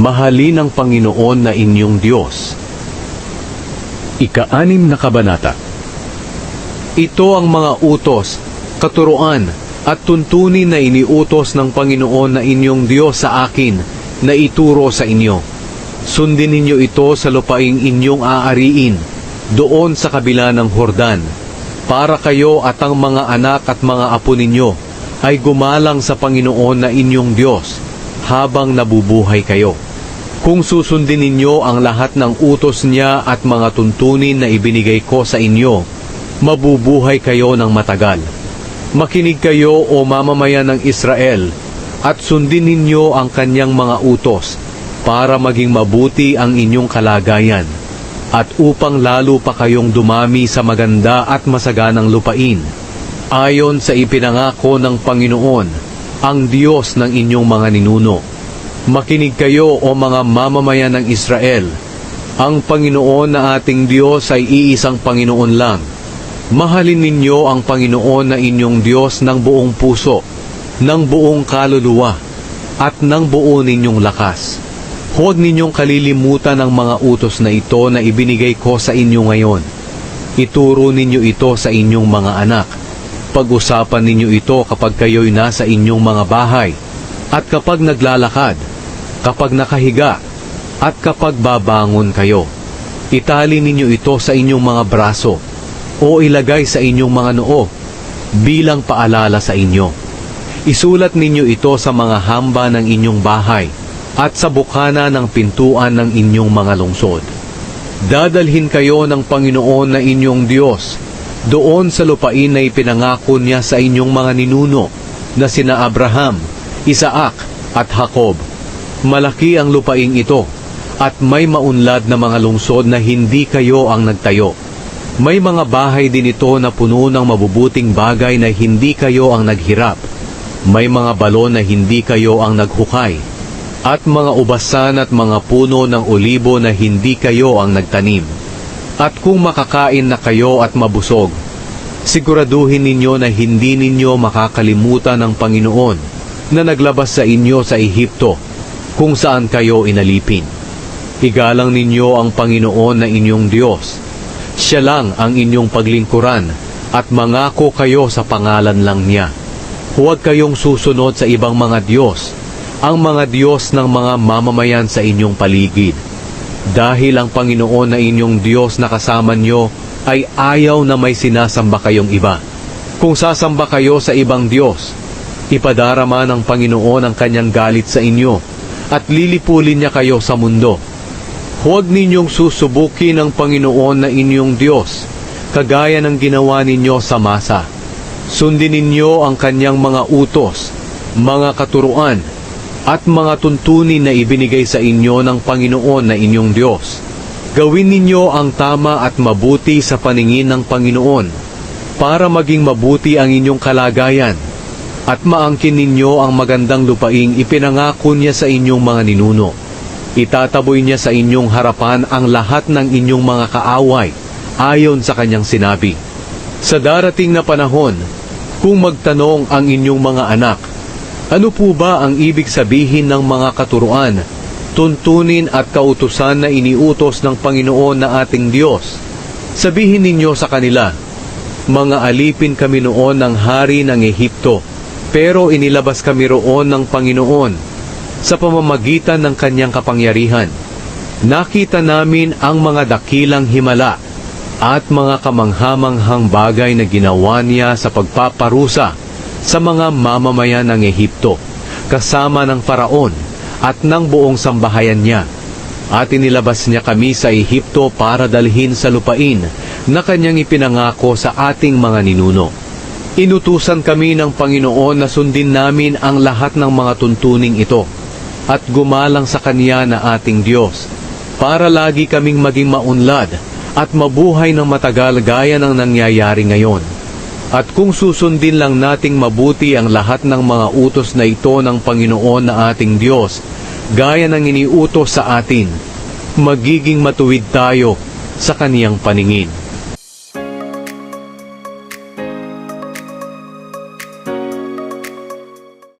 Mahalin ang Panginoon na inyong Diyos. Ika-anim na kabanata Ito ang mga utos, katuruan, at tuntunin na iniutos ng Panginoon na inyong Diyos sa akin na ituro sa inyo. Sundin ninyo ito sa lupaing inyong aariin, doon sa kabila ng Hordan, para kayo at ang mga anak at mga apo ninyo ay gumalang sa Panginoon na inyong Diyos habang nabubuhay kayo. Kung susundin ninyo ang lahat ng utos niya at mga tuntunin na ibinigay ko sa inyo, mabubuhay kayo ng matagal. Makinig kayo o mamamayan ng Israel at sundin ninyo ang kanyang mga utos para maging mabuti ang inyong kalagayan at upang lalo pa kayong dumami sa maganda at masaganang lupain. Ayon sa ipinangako ng Panginoon, ang Diyos ng inyong mga ninuno. Makinig kayo o mga mamamayan ng Israel. Ang Panginoon na ating Diyos ay iisang Panginoon lang. Mahalin ninyo ang Panginoon na inyong Diyos ng buong puso, ng buong kaluluwa, at ng buo ninyong lakas. Huwag ninyong kalilimutan ang mga utos na ito na ibinigay ko sa inyo ngayon. Ituro ninyo ito sa inyong mga anak. Pag-usapan ninyo ito kapag kayo'y nasa inyong mga bahay, at kapag naglalakad, kapag nakahiga, at kapag babangon kayo. Itali ninyo ito sa inyong mga braso, o ilagay sa inyong mga noo, bilang paalala sa inyo. Isulat ninyo ito sa mga hamba ng inyong bahay, at sa bukana ng pintuan ng inyong mga lungsod. Dadalhin kayo ng Panginoon na inyong Diyos doon sa lupain na ipinangako niya sa inyong mga ninuno na sina Abraham, Isaac at Jacob. Malaki ang lupaing ito at may maunlad na mga lungsod na hindi kayo ang nagtayo. May mga bahay din ito na puno ng mabubuting bagay na hindi kayo ang naghirap. May mga balon na hindi kayo ang naghukay at mga ubasan at mga puno ng olibo na hindi kayo ang nagtanim. At kung makakain na kayo at mabusog, siguraduhin ninyo na hindi ninyo makakalimutan ng Panginoon na naglabas sa inyo sa Ehipto, kung saan kayo inalipin. Igalang ninyo ang Panginoon na inyong Diyos. Siya lang ang inyong paglingkuran at mangako kayo sa pangalan lang niya. Huwag kayong susunod sa ibang mga Diyos ang mga Diyos ng mga mamamayan sa inyong paligid. Dahil ang Panginoon na inyong Diyos na kasama nyo ay ayaw na may sinasamba kayong iba. Kung sasamba kayo sa ibang Diyos, ipadarama ng Panginoon ang kanyang galit sa inyo at lilipulin niya kayo sa mundo. Huwag ninyong susubukin ang Panginoon na inyong Diyos, kagaya ng ginawa ninyo sa masa. Sundin ninyo ang kanyang mga utos, mga katuruan, at mga tuntunin na ibinigay sa inyo ng Panginoon na inyong Diyos. Gawin ninyo ang tama at mabuti sa paningin ng Panginoon para maging mabuti ang inyong kalagayan at maangkin ninyo ang magandang lupaing ipinangako niya sa inyong mga ninuno. Itataboy niya sa inyong harapan ang lahat ng inyong mga kaaway ayon sa kanyang sinabi. Sa darating na panahon, kung magtanong ang inyong mga anak, ano po ba ang ibig sabihin ng mga katuruan, tuntunin at kautusan na iniutos ng Panginoon na ating Diyos? Sabihin ninyo sa kanila, mga alipin kami noon ng hari ng Ehipto, pero inilabas kami roon ng Panginoon sa pamamagitan ng kanyang kapangyarihan. Nakita namin ang mga dakilang himala at mga kamanghamanghang bagay na ginawa niya sa pagpaparusa sa mga mamamayan ng Ehipto, kasama ng paraon at ng buong sambahayan niya. At inilabas niya kami sa Ehipto para dalhin sa lupain na kanyang ipinangako sa ating mga ninuno. Inutusan kami ng Panginoon na sundin namin ang lahat ng mga tuntuning ito at gumalang sa Kanya na ating Diyos para lagi kaming maging maunlad at mabuhay ng matagal gaya ng nangyayari ngayon. At kung susundin lang nating mabuti ang lahat ng mga utos na ito ng Panginoon na ating Diyos, gaya ng iniutos sa atin, magiging matuwid tayo sa kaniyang paningin.